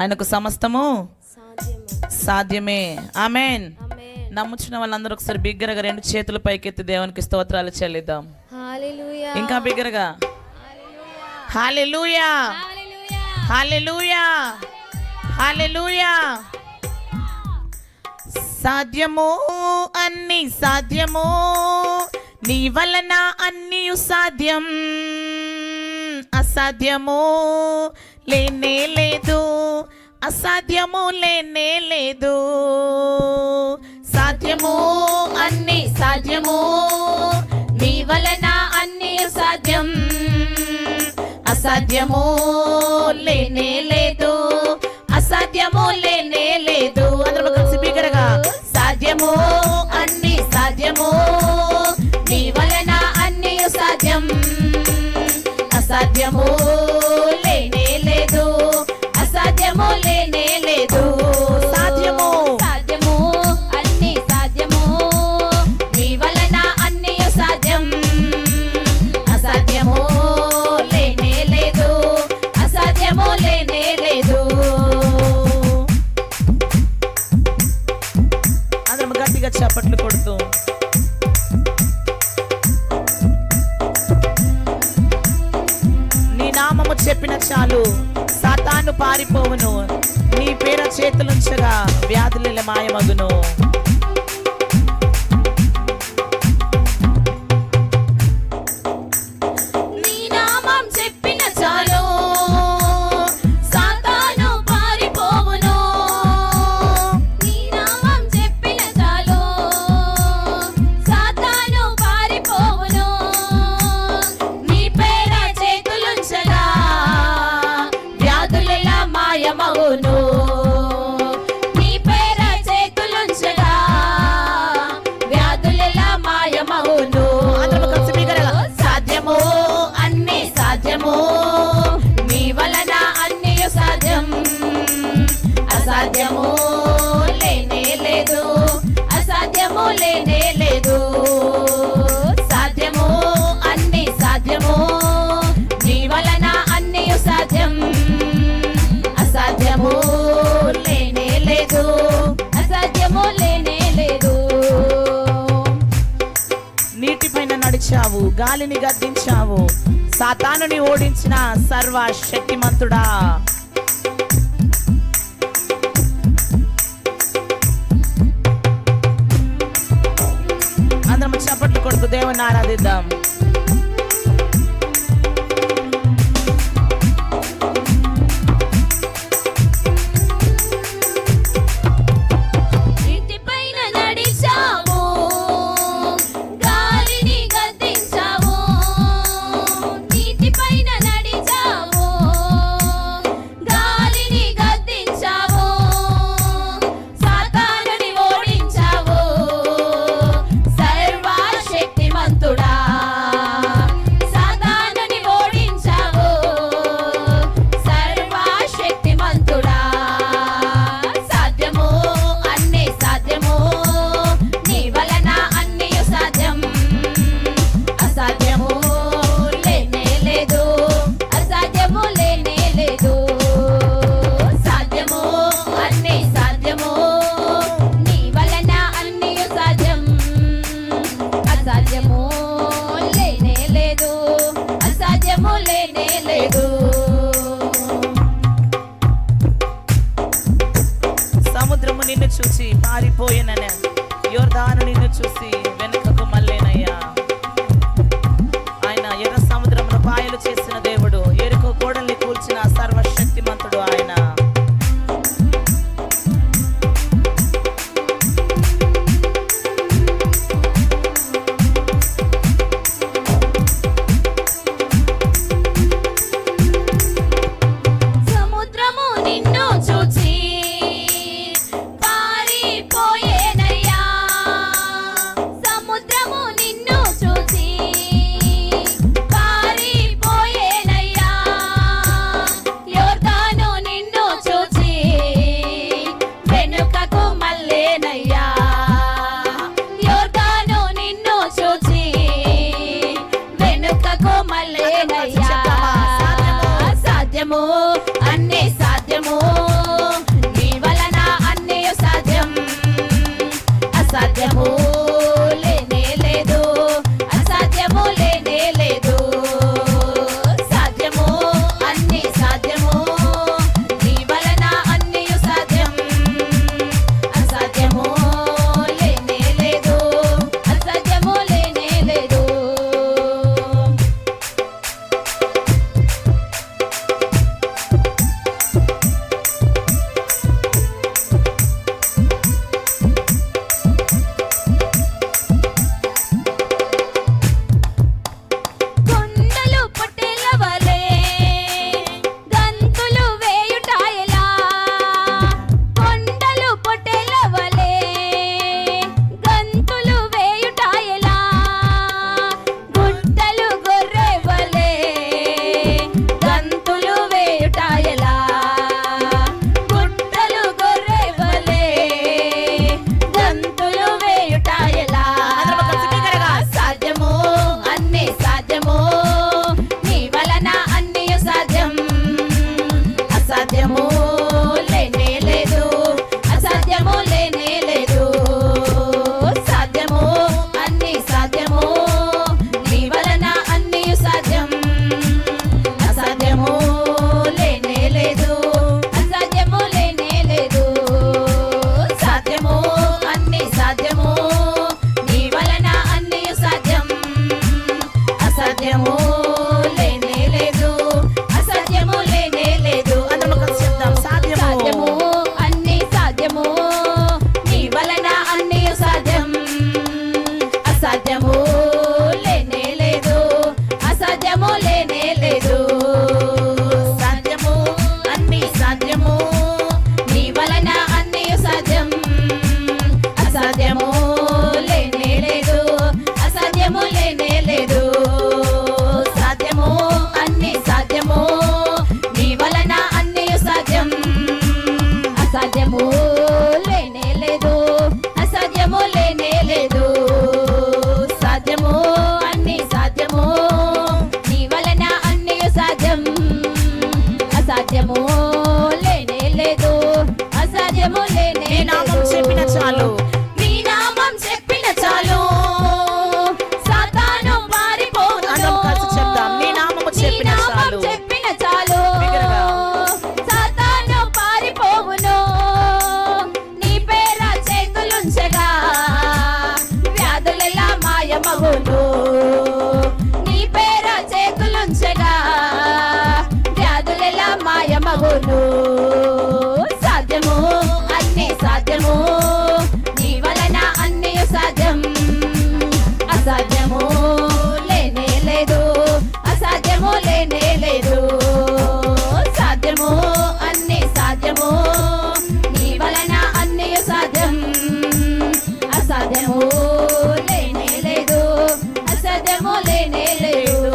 ఆయనకు సమస్తము సాధ్యమే. ఆమెన్. నమ్ముచ్చిన వాళ్ళందరూ ఒకసారి బిగ్గరగా రెండు చేతులు పైకెత్తి దేవునికి స్తోత్రాలు చెల్లిద్దాం. ఇంకా బిగ్గరగా. హాలెలూయా. హాలెలూయా. హాలెలూయా. సాధ్యము అన్ని సాధ్యము నీ వలన అన్ని సాధ్యం. అసాధ్యము లేనే లేదు. అసాధ్యము లేనే లేదు. సాధ్యము అన్ని సాధ్యము నీ వలన అన్ని సాధ్యం. అసాధ్యము లేనే లేదు. అసాధ్యము లే గట్టిగా చప్పట్లు కొడుతూ. నీ నామము చెప్పిన చాలు సాతాను పారిపోవును. నీ పేర చేతులుంచగా వ్యాధులు మాయమగును oh no. గాలిని గద్దించావు. సాతానుని ఓడించిన సర్వ శక్తిమంతుడా. అందరం చప్పట్లు కొడుకు దేవుని ఆరాధిద్దాం. చూసి పారిపోయిననే I devil. అసాధ్యము లేనే లేదు అసాధ్యము లేనే లేదు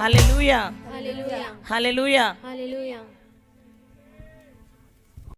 హల్లెలూయా. హల్లెలూయా.